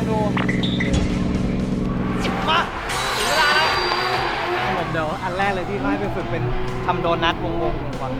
อเดี๋ยวลองดู มาถึงเวลาแล้วผมเดี๋ยวอันแรกเลยที่ให้ไปฝึกเป็นทำโดนัทวงวงๆก่อน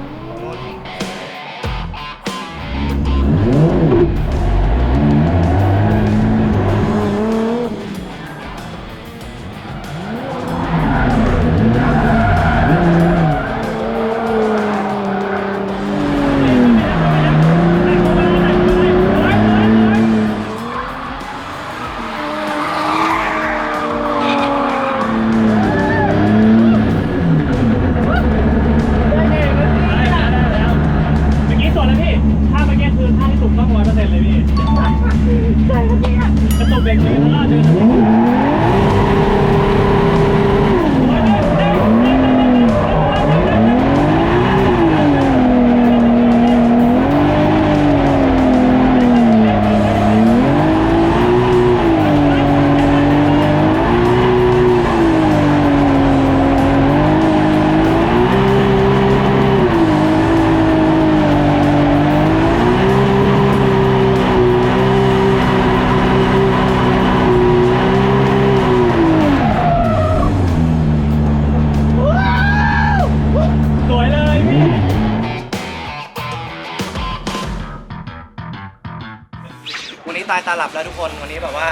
าหลับแล้วทุกคนวันนี้แบบว่า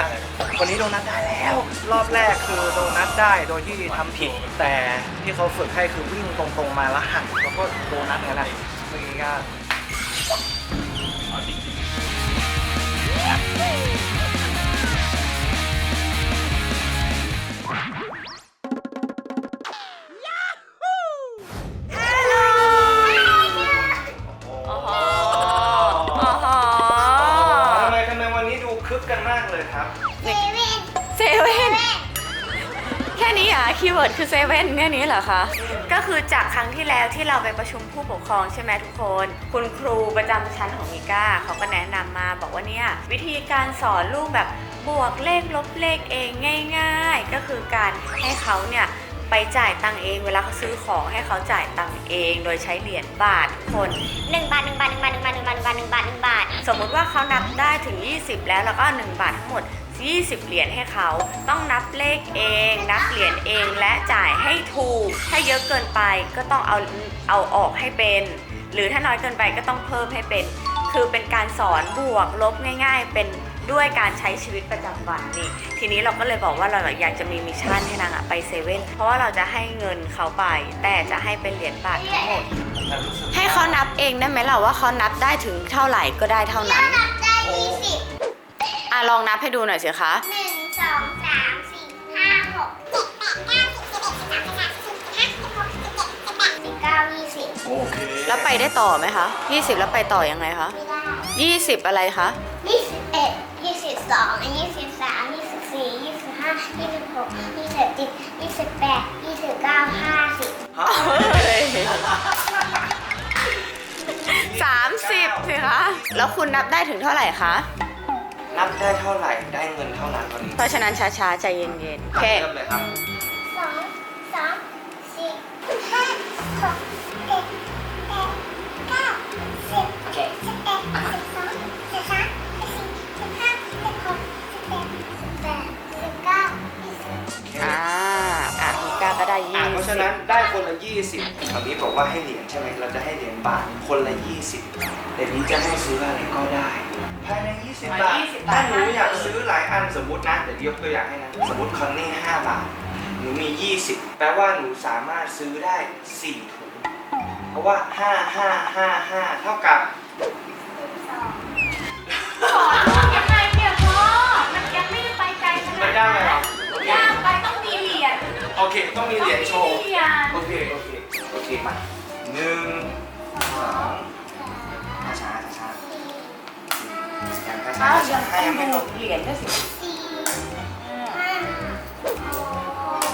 วันนี้โดนัทได้แล้ว รอบแรกคือโดนัทได้โดยที่ทำผิด แต่ที่เขาฝึกให้คือวิ่งตรงๆมาแล้วหักแล้วก็โดนัทกันนะเมื่อกี้ก็ ค่นี้อะคีย์เวิร์ดคือเซเว่นแค่นี้เหรอคะ ก็คือจากครั้งที่แล้วที่เราไปประชุมผู้ปกครองใช่ไหมทุกคน คุณครูประจำชั้นของมิก้าเขาก็แนะนำมาบอกว่าเนี่ยวิธีการสอนลูกแบบบวกเลขลบเลขเองง่าย ๆ ก็คือการให้เขาเนี่ยไปจ่ายตังค์เองเวลาเขาซื้อของให้เขาจ่ายตังค์เอง โดยใช้เหรียญบาททุกคนหนึ่งบาทหนึ่งบาทหนึ่งบาทหนึ่งบาทหนึ่งบาทหนึ่งบาทหนึ่งบาทหนึ่งบาท สมมุติว่าเขานับได้ถึง 20 แล้วแล้วก็ 1 บาททั้งหมด 20 เหรียญให้เขาต้องนับเลขเองนับ เหรียญเองและจ่ายให้ถูก ถ้าเยอะเกินไปก็ต้องเอาเอาออกให้เป็น หรือถ้าน้อยเกินไปก็ต้องเพิ่มให้เป็น คือเป็นการสอนบวกลบง่าย ๆ เป็นด้วยการใช้ชีวิตประจำวันนี่ ทีนี้เราก็เลยบอกว่าเราอยากจะมีมิชชั่นให้นางอะไปเซเว่นเพราะว่าเราจะให้เงินเขาไป แต่จะให้เป็นเหรียญบาททั้งหมด ให้เขานับเองได้ไหมล่ะว่าเขานับได้ถึงเท่าไหร่ก็ได้เท่านั้นนับได้ยี่สิบอะลองนับให้ดูหน่อยสิคะหนึ่งสองสาม โอเคแล้วไปได้ต่อไหมคะ 20 แล้วไปต่อยังไงคะไม่ได้20 อะไรคะ ยี่สิบเอ็ดยี่สิบสองยี่สิบสามยี่สิบสี่ยี่สิบห้ายี่สิบหกยี่สิบเจ็ดยี่สิบแปดยี่สิบเก้าห้าสิบสามสิบสิคะ แล้วคุณนับได้ถึงเท่าไหร่คะ นับได้เท่าไหร่ได้เงินเท่านั้นวันนี้เพราะฉะนั้นช้าๆ ใจเย็นๆโอเคเริ่มเลยครับ สองสามสี่ห้าหก อ่าอะมีก้าก็ได้อะยี่เพราะสิฉะบนั้นนั้นได้คนละ 20คราวนี้บอกว่าให้เหรียญใช่ไหมเราจะให้เหรียญบาทคนละ 20แต่นี้จะให้ซื้ออะไรก็ได้ ภายใน 20 บาทถ้าหนูอยากซื้อหลายอันสมมตินะเดี๋ยวยกตัวอย่างให้นะสมมติคอนนี่5บาทหนูมี 20 แปลว่าหนูสามารถซื้อได้ 4 ถุง เพราะว่า 5 5 5 5 เท่ากับขอลูกยังไงเนี่ยพ่อมันยังไม่ได้ไปไกลขนาดไม่นั้นได้หรอโอเคยาก โอเค ต้องมีเหรียญโชว์ต้องมีเหรียญโอเค โอเค โอเค มาหนึ่งสองช้าช้าช้าช้าอย่างช้าอ้าวช้ายังให้ยังไม่ลงเหรียญด้วยสิสี่ห้าหกเจ็ดแปด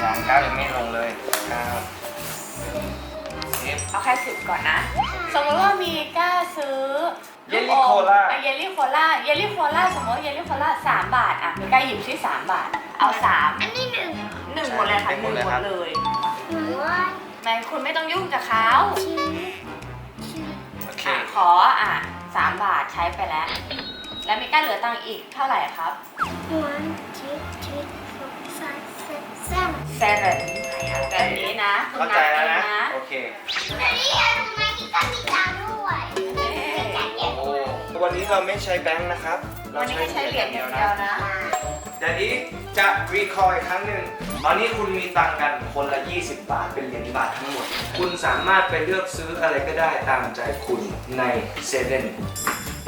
อย่างเก้ายังไม่ลงเลยเก้าสิบเอาแค่สิบก่อนนะ สมมติว่ามีกล้าซื้อ เยลลี่โคล่าอะเยลลี่โคล่าเยลลี่โคล่าสมมติว่าเยลลี่โคล่าสามบาทอะมีกล้าหยิบที่สามบาท เอาสามอันนี้หนึ่งหนึ่งหมดเลยค่ะหนึ่งหมดเลยหนึ่งว่าไม่คุณไม่ต้องยุ่งกับเขาโอเค อะขออะสามบาทใช้ไปแล้ว แล้วมีกล้าเหลือตังค์อีกเท่าไหร่ครับ one two three four five six seven seven แบบนี้นะคุณเข้าใจแล้วนะบเองโอเค อันนี้อะทำไมที่ก็มีตังค์ด้วยเอ๊ะโอ้ วันนี้เราไม่ใช้แบงค์นะครับ เราวันนี้ให้ใช้เหรียญอย่างเดียวนะเดี๋ยวนี้จะรีคอร์อีกครั้งหนึ่งตอนนี้คุณมีตังค์กันคนละ 20 บาทเป็นเหรียญบาททั้งหมด คุณสามารถไปเลือกซื้ออะไรก็ได้ตามใจคุณในเซเว่น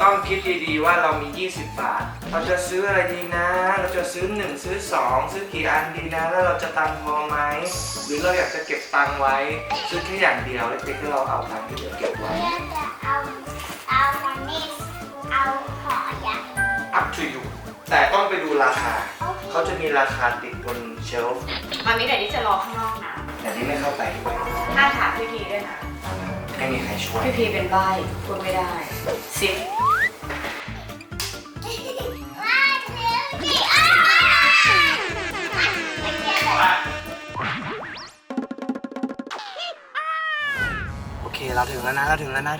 ต้องคิดดีๆว่าเรามี 20 บาท เราจะซื้ออะไรดีนะ เราจะซื้อ 1 ซื้อ 2 ซื้อกี่อันดีนะ แล้วเราจะตังค์พอไหม หรือเราอยากจะเก็บตังค์ไว้ ซื้อแค่อย่างเดียวเล็กๆที่เราเอาตังค์ที่เหลือเก็บไว้เรียกจะเอา เอามันนี่ เอาห่อใหญ่ up to you แต่ต้องไปดูราคาเขาจะมีราคาติดบนเชลฟ์มามิเดี๋ยวนี้จะรอข้างนอกนะแต่นี่ไม่เข้าไปด้วยห้ามถามพี่พีด้วยนะ ไม่มีใครช่วยพี่พีเป็นใบ้พูดไม่ได้สิบว้าวเร็วสิอ้าวมันเรียกอะไรโอเคเราถึงแล้วนะเราถึงแล้วนะ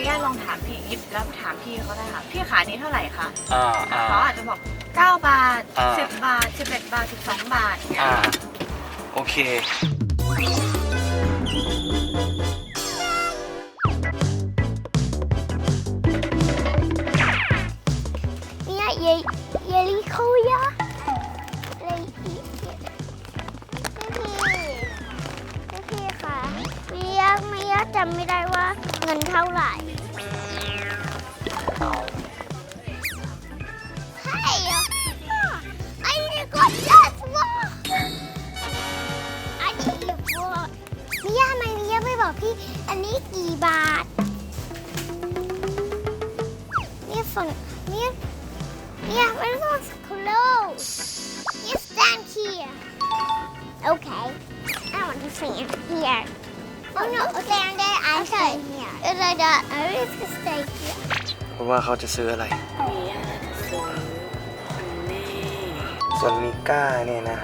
มิย่าลองถามพี่ยิบแล้วถามพี่เขาได้ค่ะพี่ขานี้เท่าไหร่คะอ่าอ่า เขาอาจจะบอก 9 บาท อ่า 10 บาท 11 บาท 12 บาทเนี่ยอ่าโอเค เนี่ยเยเยลิโคยะ มิยามิยาจำไม่ได้ว่าเงินเท่าไหร่ใช่เหรอไอ้นี่ก็ยัดว่าอ้นี่ว่ามิยาไมมิยาไม่บอกพี่ อันนี้กี่บาทเนี่ยฝั่งเนี่ย Yeah, where's those clothes? You stand here. Okay. I want to stand here. Oh no, stand there. I stand here. Is like that? I want to stay here. เพราะว่าเขาจะซื้ออะไรมิย่าจะซื้ออันนี้ส่วนมิก้าเนี่ยนะ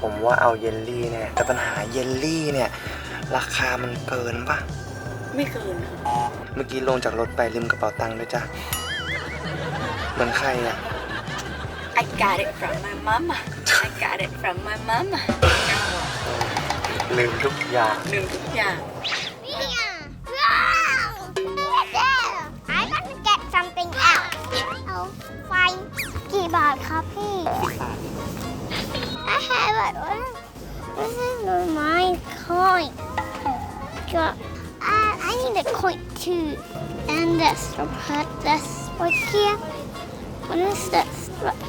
ผมว่าเอาเยลลี่เนี่ยแต่ปัญหาเยลลี่เนี่ย ราคามันเกินปะไม่เกินค่ะเมื่อกี้ลงจากรถไปลืมกระเป๋าตังค์ด้วยจ้ะเหมือนใครอะ I got it from my mama I got it from my mama ลืมทุกอย่าง ลืมทุกอย่าง Mia! Wow! There! I want to get something else. Oh, fine. กี่บาทครับพี่ I have it. This is my coin. Go- Uh, I need a coin too. And this. So put this right here. What is this? Look.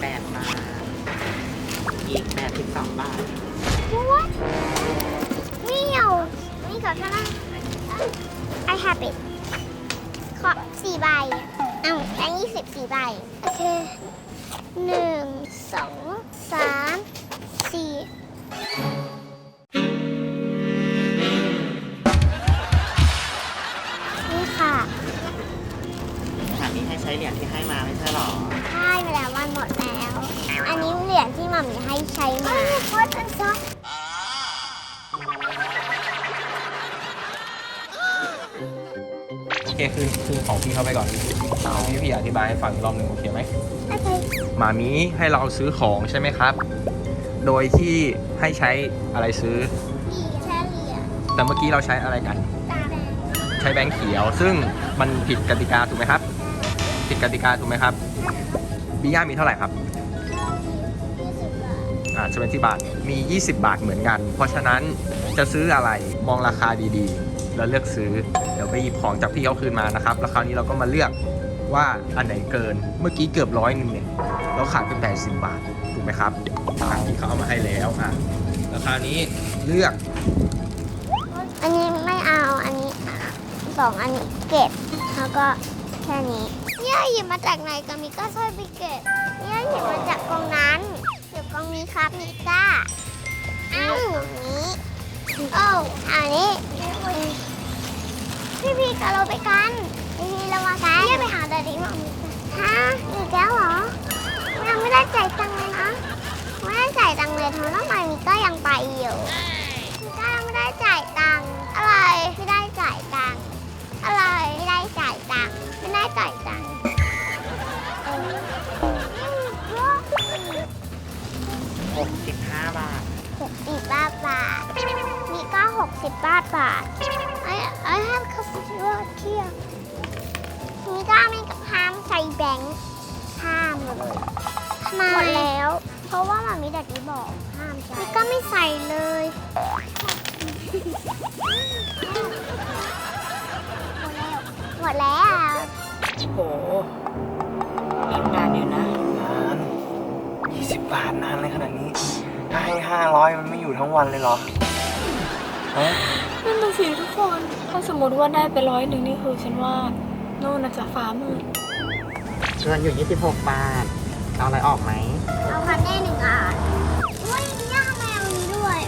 แปดมาอีกแปดสิบสองบาทว้าวนี่เอานี่ขอเท่าไ I have it ขอสี่ใบเอ้าอันนี้สิบสี่ใบ โอเคหนึ่งสอง มัมมี่ให้ใช้มาโคตรเป็นซอสโอเคคือคือของพี่เข้าไปก่อนเอาพี่พี่อธิบายให้ฟังอีกรอบหนึ่งโอเคไหมโอเคมามีให้เราซื้อของใช่ไหมครับ โดยที่ให้ใช้อะไรซื้อ มีแค่เหรียญแต่เมื่อกี้เราใช้อะไรกัน ตาแดงใช้แบงค์เขียว ซึ่งมันผิดกติกาถูกไหมครับ ผิดกติกาถูกไหมครับบิย่ามีเท่าไหร่ครับยี่สิ อ่าเวนที่บาท มี 20 บาทเหมือนกัน เพราะฉะนั้นจะซื้ออะไรมองราคาดีๆ แล้วเลือกซื้อ เดี๋ยวไปหยิบของจากพี่เขาคืนมานะครับ แล้วคราวนี้เราก็มาเลือกว่าอันไหนเกิน เมื่อกี้เกือบร้อยหนึ่งเนี่ยเราขายไป80บาท ถูกไหมครับอะพี่เขาเอามาให้แล้วอะแล้วคราวนี้เลือกอันนี้ไม่เอา อันนี้สองอันนี้เก็บ แล้วก็แค่นี้เนี่ยหยิบมาจากไหนกันมิก้าช่วยไปเก็บเนี่ยหยิบมาจากกองนั้น เดี๋ยวกองนี้ครับมิก้าอ้าวนี้โอ้อันนี้ พี่พีกับเราไปกันพี่พีเรามากันพี่ไปหาดาดิมาฮะอีกแล้วเหรอยังไม่ได้จ่ายตังค์เลยนะไม่ได้จ่ายตังค์เลยทำไมต้องไปมิก้ายังไปอยู่มิก้ายังไม่ได้จ่ายตังค์อะไรไม่ได้จ่ายตังค์อะไรไม่ได้จ่ายตังค์ไม่ได้จ่ายตังค์ 65 บาทหกสิบบาทบาทมีก็หกสิบบาทบาท I I have coffee right here มีก็ไม่ห้ามใส่แบงค์ห้ามเลยทำไมหมดแล้ว เพราะว่ามามีดัดดี้บอกห้ามใช้มีก็ไม่ใส่เลยหมดแล้ว โห อีกนานอยู่นะนาน 20 บาทนานเลยขนาดนี้ ถ้าให้ 500 มันไม่อยู่ทั้งวันเลยเหรอฮะนั่นน่ะสิทุกคน ถ้าสมมติว่าได้ไปร้อยหนึ่งนี่คือฉันว่าโน่นน่ะจะฟ้ามืดเงินอยู่ 26 บาท เอาอะไรออกไหม เอาพันได้หนึ่งอันอุ้ยย่าทำไมเอาอันนี้ด้วย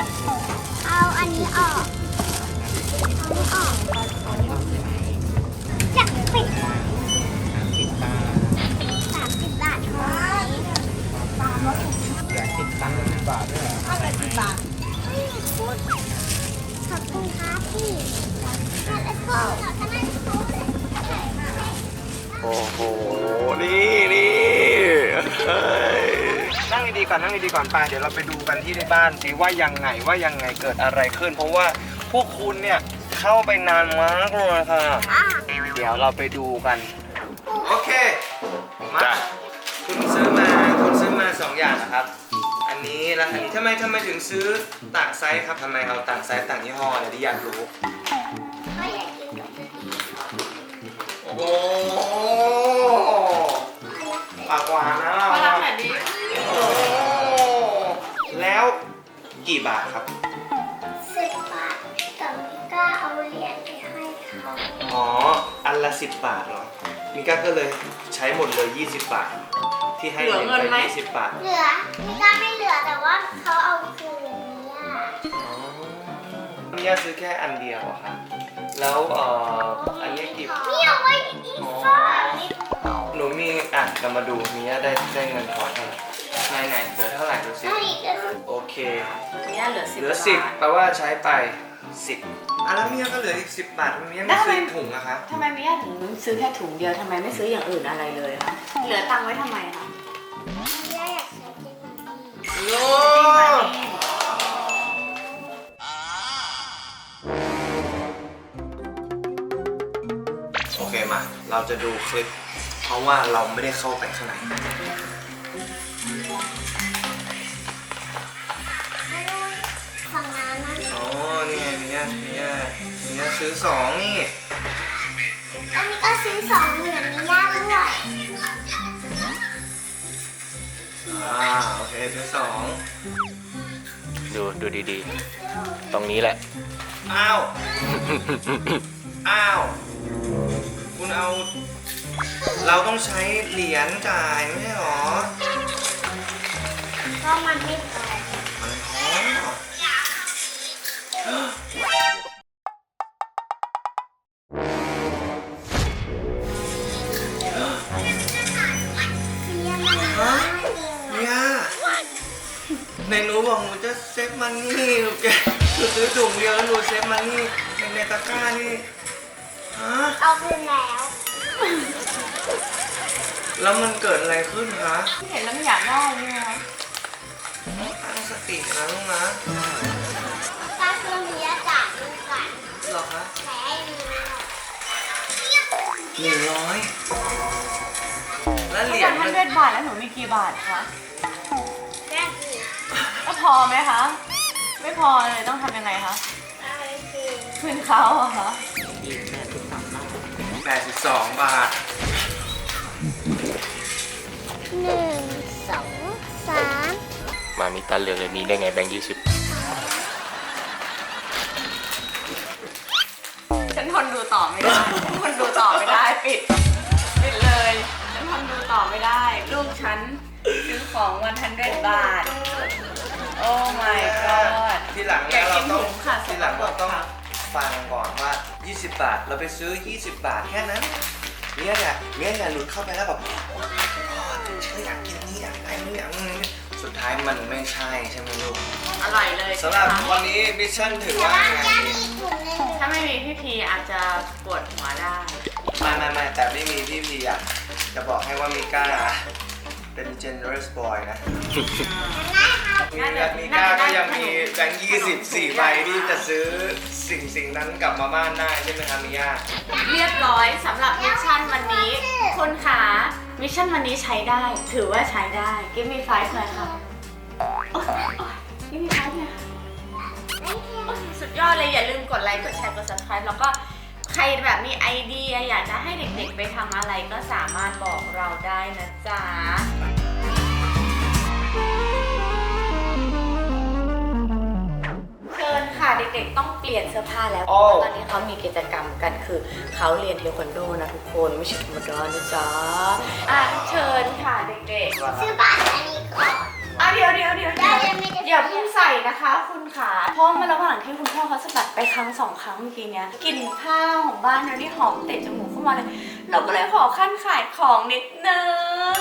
เอาอันนี้ออก เอาอันนี้ออก เอาอันนี้ออกใช่ไหม บาทด้วยเหรอเอาไหมเฮ้ยพูดขอบคุณครับพี่แล้วก็เราจะนั่งโต๊ะเลยโอ้โห นี่นี่เฮ้ยนั่งดีๆก่อนนั่งดีๆก่อนไปเดี๋ยวเราไปดูกันที่ในบ้านสิว่ายังไงว่ายังไงเกิดอะไรขึ้น เพราะว่าพวกคุณเนี่ยเข้าไปนานมากเลยค่ะอะเดี๋ยวเราไปดูกัน โอเค มาคุณซื้อมา คุณซื้อมาสองอย่างนะครับอั นนี้แล้วอันนี้ทำไมทำไมถึงซื้อต่างไซส์ครับทำไมเอาต่างไซส์ต่างยี่ห้อเนี่ยที่อยากรู้เขาอยากกินกับพี่โอ้โหปากหวานนะเรามารับหน่อยดิโอ้โหแล้วกี่บาทครับ สิบบาทแต่มิก้าเอาเหรียญไปให้เขาอ๋อ อันละ10บาทเหรอมิก้าก็เลยใช้หมดเลย 20 บาท ที่ให้เหลือเงินไหมไป20บาทเหลือมิก้าไม่เหลือแต่ว่าเขาเอาคืนเนี่ยอ๋อมิก้าซื้อแค่อันเดียวอะครับแล้วเอ่ออันนี้กี่นี่เอาไว้อีกฟ้าหนูมีอะเรามาดูมิก้าได้ได้เงินถอนเท่าไหร่ไหนไหนเหลือเท่าไหร่ดูสิใช่เดี๋ยวโอเคเนี่ยเหลือสิบเหลือาทสิบแปลว่าใช้ไปสิบอะแล้วเมียก็เหลืออีกสิบบาทเมียไม่ซื้อถุงอะคะ ทำไมไม่ถึงซื้อแค่ถุงเดียวทำไมไม่ซื้ออย่างอื่นอะไรเลยคะเหลือตังค์ไว้ทำไมคะ ย่าอยากใช้เจนนี่โอ้โอเคมา เราจะดูคลิป เพราะว่าเราไม่ได้เข้าไปข้างในฝั่งนั้นนะอ๋อนี่ไงเมียเมียเมียซื้อสองนี่ อันนี้ก็ซื้อสองเหรียญมีย่าด้วย อ่าโอเคซื้อสองดูดูดีๆ ตรงนี้แหละ อ้าว อ้าว คุณเอา เราต้องต้องใช้เหรียญจ่ายไม่ใช่หรอเพราะมันไม่พอ ในหนูบอกหนูจะเซฟมันนี่หนูแกหนูซื้อถุงเดียวแล้วหนูเซฟมันนี่ในในตะกร้านี่ฮะเอาคืนแล้ว แล้วมันเกิดอะไรขึ้นคะเห็นแล้วไม่อยากได้เลยนะตั้งสตินะลูกนะถ้าเครื่องนี้จ่ายดูกันเหรอคะแพ้ให้มีนะหนึ่งร้อยแล้วเหทุกรียวัญนมัท่านนเวทบาทแล้วหนูมีกี่บาทคะแค่สี่ก็ พอไหมคะ ไม่พอเลยต้องทำยังไงคะเอาไปสี่คืนเขาอะคะแปดสิบสองบาทหนึ่งสองสามมามีตาเหลืองเลยมีได้ไงแบงค์ยี่สิบฉันทนดูต่อไม่ได้ฉันทนดูต่อไม่ได้ปิดปิดเลยฉันทนดูต่อไม่ได้ ลูกฉันซื้อของวันทันเดบาท โอ้ my god ทีหลังอยากกิเรานต้องหมูค่ะทีหลังเราต้องค่ะฟังก่อนว่า 20 บาท เราไปซื้อ 20 บาทแค่นั้น เนี่ยเนี่ยเนี่ยเนี่ยหลุดเข้าไปแล้วแบบโอ๊ยเชื่ออยากกินนี่อยากได้นี่อยากนี่สุดท้ายมันไม่ใช่ใช่ไหมลูกอร่อยเลยสำหรับใช่ไมวันนี้มิชชั่นถือว่ายังไงจะดีมีถุงหนึ่งถ้าไม่มีพี่พีอาจจะปวดหัวได้ ไม่ไม่ไม่แต่ไม่มีพี่พีอะจะบอกให้ว่ามิก้า เป็น generous boy นะมีน่าจะมีก้าก็ยังมีน่าจะได้แบงค์ยี่สิบสี่ใบที่จะซื้อสิ่งสิ่งนั้นกลับมาบ้านได้ใช่ไหมครับมิย่าเรียบร้อยสำหรับมิชชั่นวันนี้คุณขามิชชั่นวันนี้ใช้ได้ ถือว่าใช้ได้ Give me five หน่อยค่ะโอ๊ยโอ๊ย Give me five หน่อยค่ะโอ๊ยสุดยอดเลยอย่าลืมกดไลค์กดแชร์กด subscribe แล้วก็ ใครแบบมีไอเดียอยากจะให้เด็กๆไปทำอะไรก็สามารถบอกเราได้นะจ๊ะ เชิญค่ะเด็กๆต้องเปลี่ยนเสื้อผ้าแล้วเพโอ้ราะว่าตอนนี้เขามีกิจกรรมกันคือเขาเรียนเทควันโดนะทุกคนไม่ใช่ธรรมดานะจ๊ะอะเชิญค่ะเด็กๆซื้อบัตรอันนี้ก่อน อะเดี๋ยวเดี๋ยวเดี๋ยวได้เดี๋ยวเลยไม่ได้อย่าเพิ่งใส่นะคะคุณขาเพราะมาระหว่างที่คุณพ่อเขาสะบัดไปครั้งสองครั้งเมื่อกี้เนี้ยกลิ่นข้าวของบ้านเราที่หอมเตะจมูกเข้ามาเลยเราก็เลยขอขั้นขายของนิดนึง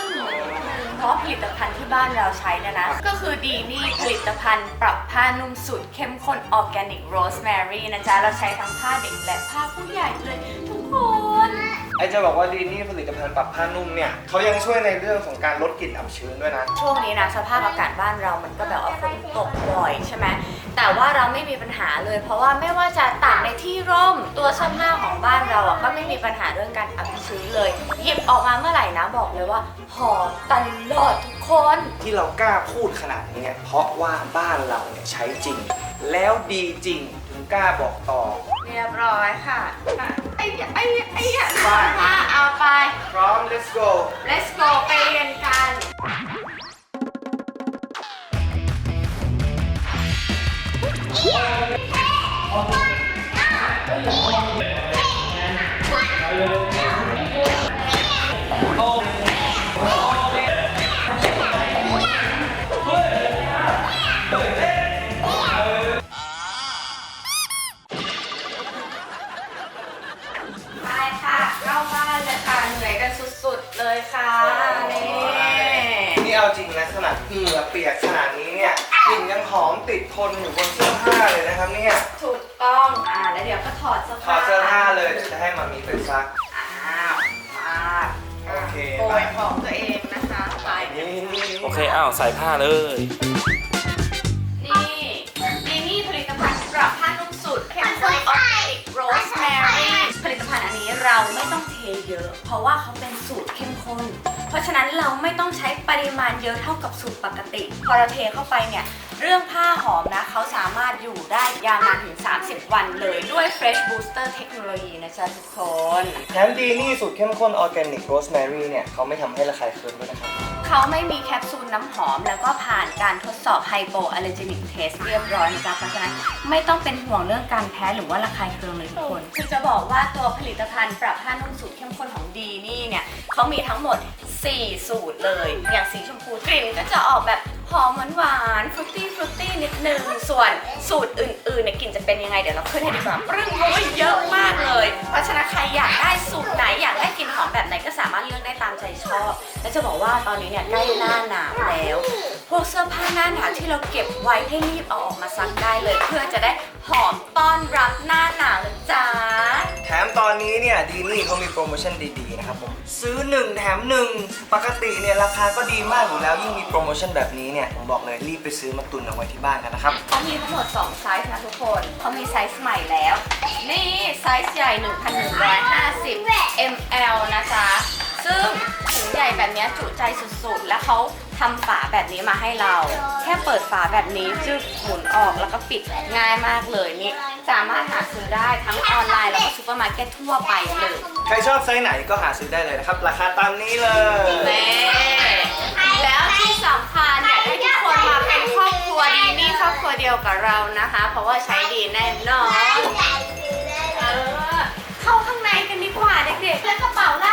เพราะผลิตภัณฑ์ที่บ้านเราใช้เนี่ยนะ ก็คือดีนี่ผลิตภัณฑ์ปรับผ้านุ่มสูตรเข้มข้นออร์แกนิกโรสแมรี่นะจ๊ะเราใช้ทั้งผ้าเด็กและผ้าผู้ใหญ่เลยทุกคน ไอจะบอกว่าดีนี่ผลิตภัณฑ์ปรับผ้านุ่มเนี่ยเขายังช่วยในเรื่องของการลดกลิ่นอับชื้นด้วยนะ ช่วงนี้นะสภาพอากาศบ้านเรามันก็แบบว่าฝนตกบ่อยใช่ไหมแต่ว่าเราไม่มีปัญหาเลย เพราะว่าไม่ว่าจะตากในที่ร่มตัวเสื้อผ้าของบ้านเราอะก็ไม่มีปัญหาเรื่องการอับชื้นเลยหยิบออกมาเมื่อไหร่นะบอกเลยว่าหอมตลอดทุกคนที่เรากล้าพูดขนาดนี้เนี่ยเพราะว่าบ้านเราเนี่ยใช้จริง แล้วดีจริงถึง กล้าบอกต่อ เรียบร้อยค่ะอะไอ้ยะไอ้ยะไอ้ยะมาเอาไป พร้อม let's go let's go ไปเรียนกันไป เหงื่อเปียกขนาดนี้เนี่ยกลิ่นยังหอมติดทนอยู่บนเสื้อผ้าเลยนะครับเนี่ยถูกต้องอ่าแล้วเดี๋ยวก็ถอดเสื้อถผ้าอดเสื้อผ้าเลยเดี๋ยวจะให้มามีไปซัก อ้าวมาโอเคโกยของตัวเองนะคะไปนี่โอเค อ้าว ใส่ผ้าเลย นี่นี่นี่ผลิตภัณฑ์ปรับผ้านุ่มสูตรเข้มข้นออร์แกนิกโรสแมรี่ผลิตภัณฑ์อันนี้เราไม่ต้องเทเยอะ เพราะว่าเขาเป็นสูตรเข้มข้น เพราะฉะนั้นเราไม่ต้องใช้ปริมาณเยอะเท่ากับสูตรปกติ พอเราเทเข้าไปเนี่ยเรื่องผ้าหอมนะเขาสามารถอยู่ได้ยาวนานถึง 30 วันเลยด้วย Fresh Booster เทคโนโลยีนะจ๊ะทุกคน แถมดีนี่สูตรเข้มข้นออร์แกนิกโรสแมรี่เนี่ยเขาไม่ทำให้ระคายเคืองด้วยนะครับ เขาไม่มีแคปซูลน้ำหอม แล้วก็ผ่านการทดสอบไฮโปอ l ล r ร์ n นิกเทสเรียบร้อยนะจ๊ะเพราะฉะนั้นไม่ต้องเป็นห่วงเรื่องการแพ้หรือว่าระคายเคืองเลยทุกคน คือจะบอกว่าตัวผลิตภัณฑ์ปรับผ้านุ่มสูตรเข้มข้นของดีนี่เนี่ยเขามีทั้งหมด 4 สูตรเลย อย่างสีชมพูกลิ่นก็จะออกแบบ หอมหวานๆฟรุตตี้ฟรุตตี้นิดนึง ส่วนสูตรอื่นๆเนี่ยกลิ่นจะเป็นยังไง เดี๋ยวเราขึ้นให้ดีกว่าปรึ้งเพราะว่าเยอะมากเลย เพราะฉะนั้นใครอยากได้สูตรไหนอยากได้กลิ่นหอมแบบไหนก็สามารถเลือกได้ตามใจชอบ และจะบอกว่าตอนนี้เนี่ยใกล้หน้าหนาวแล้ว พวกเสื้อผ้าหน้าหนาวที่เราเก็บไว้ให้รีบเอาออกมาซักได้เลย เพื่อจะได้หอมต้อนรับหน้าหนาวนะจ๊ะแถมตอนนี้เนี่ยดีนี่เขามีโปรโมชั่นดีๆนะครับผม ซื้อ 1 แถม 1 ปกติเนี่ยราคาก็ดีมากอยู่แล้ว ยิ่งมีโปรโมชั่นแบบนี้เนี่ย ผมบอกเลยรีบไปซื้อมาตุนเอาไว้ที่บ้านกันนะครับ เขามีทั้งหมด 2 ไซส์นะทุกคน เขามีไซส์ใหม่แล้ว นี่ไซส์ใหญ่ 1,150 ml นะจ๊ะ ซึ่งถุงใหญ่แบบเนี้ยจุใจสุดๆ แล้วเขา ทำฝาแบบนี้มาให้เรา แค่เปิดฝาแบบนี้จึ๊หมุนออกแล้วก็ปิดง่ายมากเลยนี่สามารถหาซื้อได้ทั้งออนไลน์แล้วก็ซูเปอร์มาร์เก็ตทั่วไปเลยใครชอบไซส์ไหนก็หาซื้อได้เลยนะครับ ราคาตามนี้เลยแล้วที่สำคัญอยากให้ทุกคนมาเป็นครอบครัวดีนี่ครอบครัวเดียวกับเรานะคะ เพราะว่าใช้ดีแน่นอนเข้าข้างในกันดีกว่าเด็กๆและกระเป๋าล่ะ